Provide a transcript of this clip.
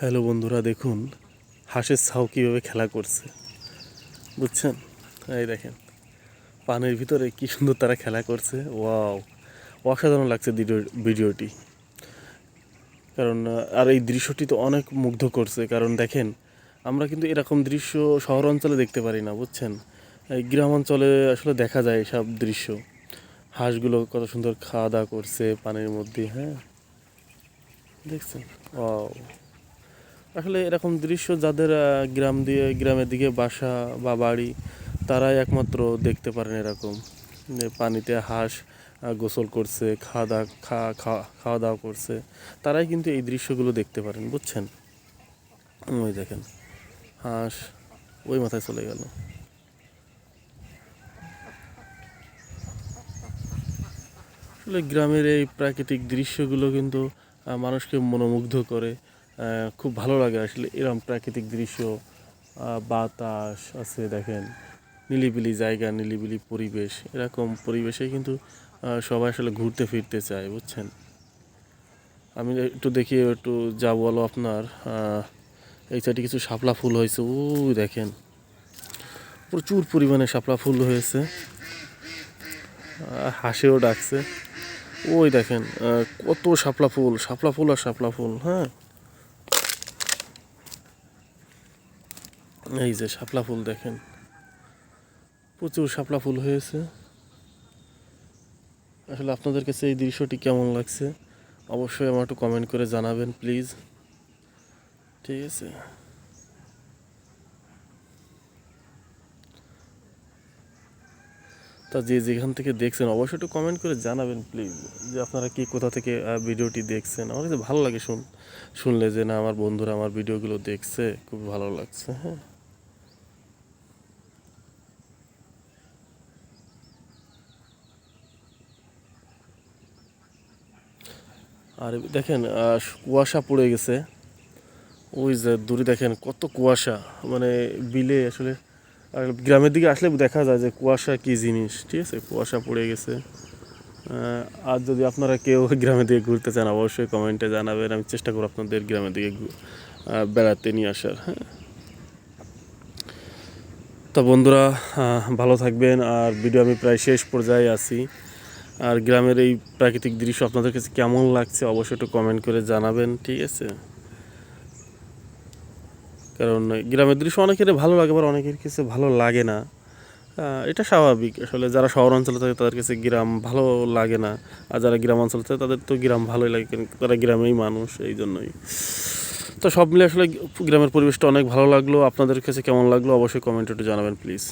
Hello বন্ধুরা, দেখুন হাঁসের ছাও কীভাবে খেলা করছে। বুঝছেন? এই দেখেন, পানের ভিতরে কি সুন্দর তারা খেলা করছে। ওয়াও, অসাধারণ লাগছে ভিডিও- ভিডিওটি। কারণ, আর এই দৃশ্যটি তো অনেক মুগ্ধ করছে। কারণ দেখেন, আমরা কিন্তু এরকম দৃশ্য শহর অঞ্চলে দেখতে পারি না, বুঝছেন? এই গ্রাম অঞ্চলে আসলে দেখা যায় সব দৃশ্য। হাঁসগুলো কত সুন্দর খাওয়া দাওয়া করছে পানির মধ্যে হ্যাঁ? দেখছেন? ওয়াও। আসলে এরকম দৃশ্য যাদের গ্রাম দিয়ে, গ্রামের দিকে বাসা বা বাড়ি, তারাই একমাত্র দেখতে পারেন এরকম। যে পানিতে হাঁস গোসল করছে, খাওয়া দাওয়া খাওয়া খাওয়া দাওয়া করছে, তারাই কিন্তু এই দৃশ্যগুলো দেখতে পারেন, বুঝছেন? ওই দেখেন, হাঁস ওই মাথায় চলে গেল। আসলে গ্রামের এই প্রাকৃতিক দৃশ্যগুলো কিন্তু মানুষকে মনোমুগ্ধ করে খুব ভালো লাগে আসলে এরকম প্রাকৃতিক দৃশ্য বাতাস আছে দেখেন, নিলিবিলি জায়গা, নিলিবিলি পরিবেশ, এরকম পরিবেশে কিন্তু সবাই আসলে ঘুরতে ফিরতে চায়, বুঝছেন? আমি একটু দেখি, একটু যা বলো আপনার এই সাইডে কিছু শাপলা ফুল হয়েছে ওই দেখেন, প্রচুর পরিমাণে শাপলা ফুল হয়েছে হাসেও ডাকছে, ওই দেখেন কত শাপলা ফুল শাপলা ফুল আর শাপলা ফুল হ্যাঁ? এই যে শাপলা ফুল দেখেন। প্রচুর শাপলা ফুল হয়েছে। আসলে আপনাদের কাছে এই দৃশ্যটি কেমন লাগছে, অবশ্যই আমার একটু কমেন্ট করে জানাবেন প্লিজ ঠিক আছে। তা যে যেখান থেকে দেখছেন, অবশ্যই একটু কমেন্ট করে জানাবেন প্লিজ যে আপনারা কি, কোথা থেকে ভিডিওটি দেখছেন? আমার কাছে ভালো লাগে শুন, শুনলে যে না, আমার বন্ধুরা আমার ভিডিওগুলো দেখছে, খুব ভালো লাগছে হ্যাঁ। আর দেখেন কুয়াশা পড়ে গেছে। ওই যে দূরে দেখেন, কত কুয়াশা। মানে বিলে আসলে, আর গ্রামের দিকে আসলে দেখা যায় যে কুয়াশা কি জিনিস, ঠিক আছে? কুয়াশা পড়ে গেছে। আর যদি আপনারা কেউ গ্রামের দিকে ঘুরতে চান, অবশ্যই কমেন্টে জানাবেন। আমি চেষ্টা করব আপনাদের গ্রামের দিকে বেড়াতে নিয়ে আসার হ্যাঁ? তো বন্ধুরা ভালো থাকবেন। আর ভিডিও আমি প্রায় শেষ পর্যায়ে আছি। আর গ্রামের এই প্রাকৃতিক দৃশ্য আপনাদের কাছে কেমন লাগছে অবশ্যই একটু কমেন্ট করে জানাবেন, ঠিক আছে? কারণ গ্রামের দৃশ্য অনেকের ভালো লাগে, আবার অনেকের কাছে ভালো লাগে না। এটা স্বাভাবিক। আসলে যারা শহর অঞ্চলে থাকে, তাদের কাছে গ্রাম ভালো লাগে না। আর যারা গ্রাম অঞ্চলে থাকে, তাদের তো গ্রাম ভালোই লাগে তারা গ্রামেই মানুষ, এই জন্যই। তো সব মিলে আসলে গ্রামের পরিবেশটা অনেক ভালো লাগল। আপনাদের কাছে কেমন লাগল, অবশ্যই কমেন্ট একটু জানাবেন প্লিজ